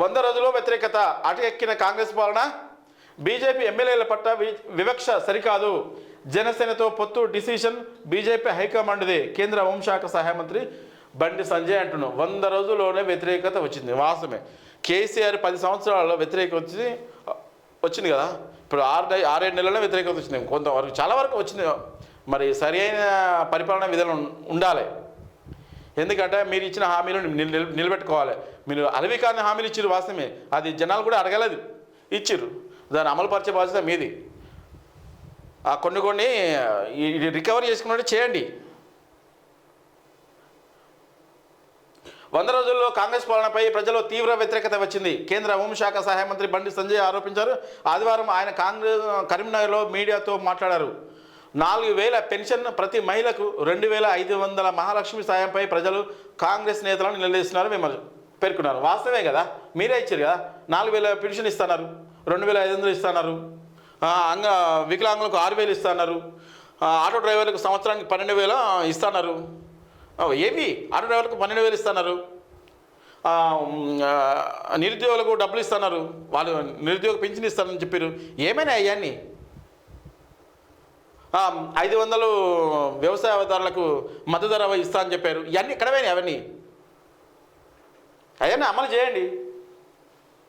వంద రోజుల్లో వ్యతిరేకత. అటకెక్కిన కాంగ్రెస్ పాలన బీజేపీ ఎమ్మెల్యేల పట్ల వి- వివక్ష సరికాదు. జనసేనతో పొత్తు డిసిషన్ బీజేపీ హైకమాండ్ది. కేంద్ర హోంశాఖ సహాయ మంత్రి బండి సంజయ్ అంటున్నాం వంద రోజుల్లోనే వ్యతిరేకత వచ్చింది. వాస్తవమే. కేసీఆర్ పది సంవత్సరాల్లో వ్యతిరేకత వచ్చి వచ్చింది కదా. ఇప్పుడు ఆరు ఆరేడు నెలల్లో వ్యతిరేకత వచ్చింది. కొంతవరకు చాలా వరకు వచ్చింది. మరి సరి అయిన పరిపాలన విధానం ఉండాలి. ఎందుకంటే మీరు ఇచ్చిన హామీలు నిలబెట్టుకోవాలి. మీరు అలవికారిన హామీలు ఇచ్చిర్రు వాస్తవమే. అది జనాలు కూడా అడగలేదు. ఇచ్చారు దాన్ని అమలుపరిచే బాధ్యత మీది. ఆ కొన్ని కొన్ని రికవర్ రికవరీ చేసుకున్నట్టు చేయండి. వంద రోజుల్లో కాంగ్రెస్ పాలనపై ప్రజల్లో తీవ్ర వ్యతిరేకత వచ్చింది. కేంద్ర హోంశాఖ సహాయ మంత్రి బండి సంజయ్ ఆరోపించారు. ఆదివారం ఆయన కాంగ్రెస్ కరీంనగర్లో మీడియాతో మాట్లాడారు. నాలుగు వేల పెన్షన్ ప్రతి మహిళకు రెండు వేల ఐదు వందల మహాలక్ష్మి సాయంపై ప్రజలు కాంగ్రెస్ నేతలను నిలదీస్తున్నారు మేము పేర్కొన్నారు. వాస్తవమే కదా? మీరే ఇచ్చారు కదా? నాలుగు వేల పెన్షన్ ఇస్తున్నారు రెండు వేల ఐదు వందలు ఇస్తున్నారు అంగ వికలాంగులకు ఆరు వేలు ఇస్తున్నారు ఆటో డ్రైవర్లకు సంవత్సరానికి పన్నెండు వేలు ఇస్తున్నారు. ఏవి? ఆటో డ్రైవర్లకు పన్నెండు వేలు ఇస్తున్నారు. నిరుద్యోగులకు డబ్బులు ఇస్తున్నారు. వాళ్ళు నిరుద్యోగ పెన్షన్ ఇస్తారని చెప్పారు. ఏమైనా అయ్యాన్ని ఐదు వందలు వ్యవసాయదారులకు మద్దతు ధర ఇస్తా అని చెప్పారు. ఇవన్నీ ఎక్కడ పోయినాయి అవన్నీ? అవన్నీ అమలు చేయండి.